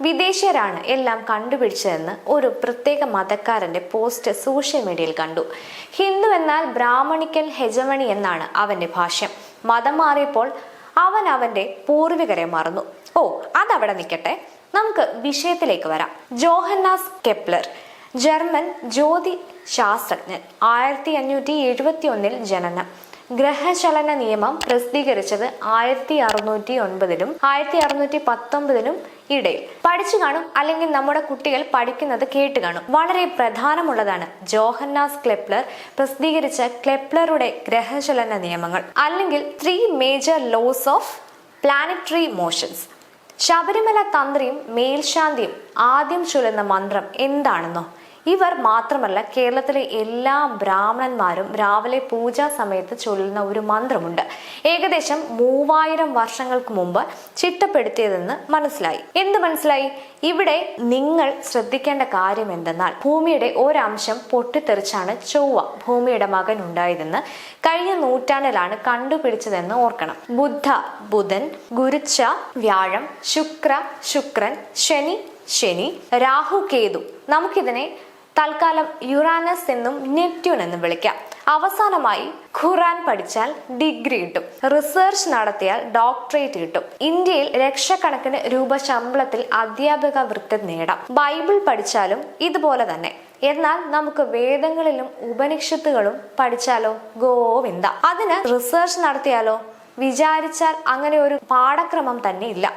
വിദേശീയരാണ് എല്ലാം കണ്ടുപിടിച്ചതെന്ന് ഒരു പ്രത്യേക മതക്കാരന്റെ പോസ്റ്റ് സോഷ്യൽ മീഡിയയിൽ കണ്ടു. ഹിന്ദു എന്നാൽ ബ്രാഹ്മണിക്കൽ ഹെജമണി എന്നാണ് അവന്റെ ഭാഷ്യം. മതം മാറിയപ്പോൾ അവൻ അവന്റെ പൂർവികരെ മറന്നു. ഓ അതവിടെ നിൽക്കട്ടെ. നമുക്ക് വിഷയത്തിലേക്ക് വരാം. ജോഹന്നാസ് കെപ്ലർ ജർമ്മൻ ജ്യോതി ശാസ്ത്രജ്ഞൻ ആയിരത്തി അഞ്ഞൂറ്റി എഴുപത്തി ഒന്നിൽ ജനനം. ഗ്രഹചലന നിയമം പ്രസിദ്ധീകരിച്ചത് ആയിരത്തി അറുന്നൂറ്റി ഒൻപതിലും ആയിരത്തി അറുന്നൂറ്റി പത്തൊമ്പതിലും ഇടയിൽ. പഠിച്ചു കാണും അല്ലെങ്കിൽ നമ്മുടെ കുട്ടികൾ പഠിക്കുന്നത് കേട്ട് കാണും. വളരെ പ്രധാനമുള്ളതാണ് ജോഹന്നാസ് ക്ലെപ്ലർ പ്രസിദ്ധീകരിച്ച ക്ലെപ്ലറുടെ ഗ്രഹചലന നിയമങ്ങൾ. അല്ലെങ്കിൽ three major laws of planetary motions Sabarimala തന്ത്രിയും മേൽശാന്തിയും ആദ്യം ചൊല്ലുന്ന മന്ത്രം എന്താണെന്നോ? ഇവർ മാത്രമല്ല കേരളത്തിലെ എല്ലാ ബ്രാഹ്മണന്മാരും രാവിലെ പൂജാ സമയത്ത് ചൊല്ലുന്ന ഒരു മന്ത്രമുണ്ട്. ഏകദേശം മൂവായിരം വർഷങ്ങൾക്ക് മുമ്പ് ചിട്ടപ്പെടുത്തിയതെന്ന് മനസ്സിലായി. എന്ത് മനസ്സിലായി? ഇവിടെ നിങ്ങൾ ശ്രദ്ധിക്കേണ്ട കാര്യം എന്തെന്നാൽ ഭൂമിയുടെ ഒരംശം പൊട്ടിത്തെറിച്ചാണ് ചൊവ്വ ഭൂമിയുടെ മകൻ ഉണ്ടായതെന്ന് കഴിഞ്ഞ നൂറ്റാണ്ടിലാണ് കണ്ടുപിടിച്ചതെന്ന് ഓർക്കണം. ബുദ്ധ ബുധൻ ഗുരുച്ച വ്യാഴം ശുക്ര ശുക്രൻ ശനി ശനി രാഹു കേതു. നമുക്കിതിനെ തൽക്കാലം യുറാനസ് എന്നും നെപ്റ്റ്യൂൺ എന്നും വിളിക്കാം. അവസാനമായി ഖുറാൻ പഠിച്ചാൽ ഡിഗ്രി കിട്ടും. റിസർച്ച് നടത്തിയാൽ ഡോക്ടറേറ്റ് കിട്ടും. ഇന്ത്യയിൽ ലക്ഷക്കണക്കിന് രൂപ ശമ്പളത്തിൽ അധ്യാപക വൃത്തി നേടാം. ബൈബിൾ പഠിച്ചാലും ഇതുപോലെ തന്നെ. എന്നാൽ നമുക്ക് വേദങ്ങളിലും ഉപനിഷത്തുകളും പഠിച്ചാലോ? ഗോവിന്ദ. അതിന് റിസർച്ച് നടത്തിയാലോ? വിചാരിച്ചാൽ അങ്ങനെ ഒരു പാഠക്രമം തന്നെ ഇല്ല.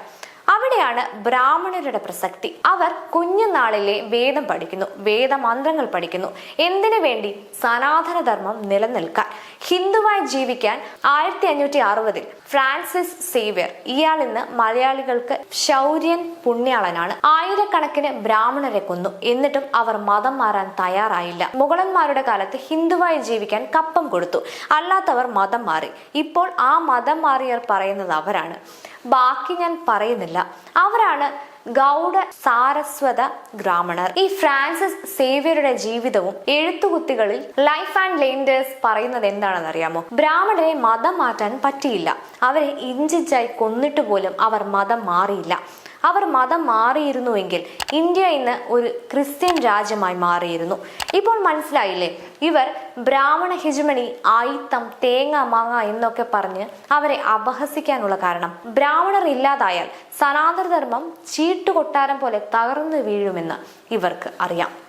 അവിടെയാണ് ബ്രാഹ്മണരുടെ പ്രസക്തി. അവർ കുഞ്ഞുനാളിലെ വേദം പഠിക്കുന്നു വേദമന്ത്രങ്ങൾ പഠിക്കുന്നു. എന്തിനു വേണ്ടി സനാതനധർമ്മം നിലനിൽക്കാൻ? ഹിന്ദുവായി ജീവിക്കാൻ ആയിരത്തി അഞ്ഞൂറ്റി അറുപതിൽ ഫ്രാൻസിസ് സേവ്യർ. ഇയാൾ ഇന്ന് മലയാളികൾക്ക് ശൗര്യൻ പുണ്യാളനാണ്. ആയിരക്കണക്കിന് ബ്രാഹ്മണരെ കൊന്നു. എന്നിട്ടും അവർ മതം മാറാൻ തയ്യാറായില്ല. മുഗളന്മാരുടെ കാലത്ത് ഹിന്ദുവായി ജീവിക്കാൻ കപ്പം കൊടുത്തു. അല്ലാത്തവർ മതം മാറി. ഇപ്പോൾ ആ മതം മാറിയവർ പറയുന്നത് അവരാണ്. ബാക്കി ഞാൻ പറയുന്നില്ല. അവരാണ് ഗൗഡ സാരസ്വത ഗ്രാമണർ. ഈ ഫ്രാൻസിസ് സേവ്യറുടെ ജീവിതവും എഴുത്തുകുത്തികളിൽ ലൈഫ് ആൻഡ് ലേൻഡേഴ്സ് പറയുന്നത് എന്താണെന്ന് അറിയാമോ ബ്രാഹ്മണരെ മതം മാറ്റാൻ പറ്റിയില്ല. അവരെ ഇഞ്ചിഞ്ചായി കൊന്നിട്ട് പോലും അവർ മതം മാറിയില്ല. അവർ മതം മാറിയിരുന്നുവെങ്കിൽ ഇന്ത്യ ഇന്ന് ഒരു ക്രിസ്ത്യൻ രാജ്യമായി മാറിയിരുന്നു. ഇപ്പോൾ മനസ്സിലായില്ലേ? ഇവർ ബ്രാഹ്മണ ഹിജ്മണി ആയിത്തം തേങ്ങ മാങ്ങ എന്നൊക്കെ പറഞ്ഞ് അവരെ അപഹസിക്കാനുള്ള കാരണം. ബ്രാഹ്മണർ ഇല്ലാതായാൽ സനാതനധർമ്മം ചീട്ടുകൊട്ടാരം പോലെ തകർന്നു വീഴുമെന്ന് ഇവർക്ക് അറിയാം.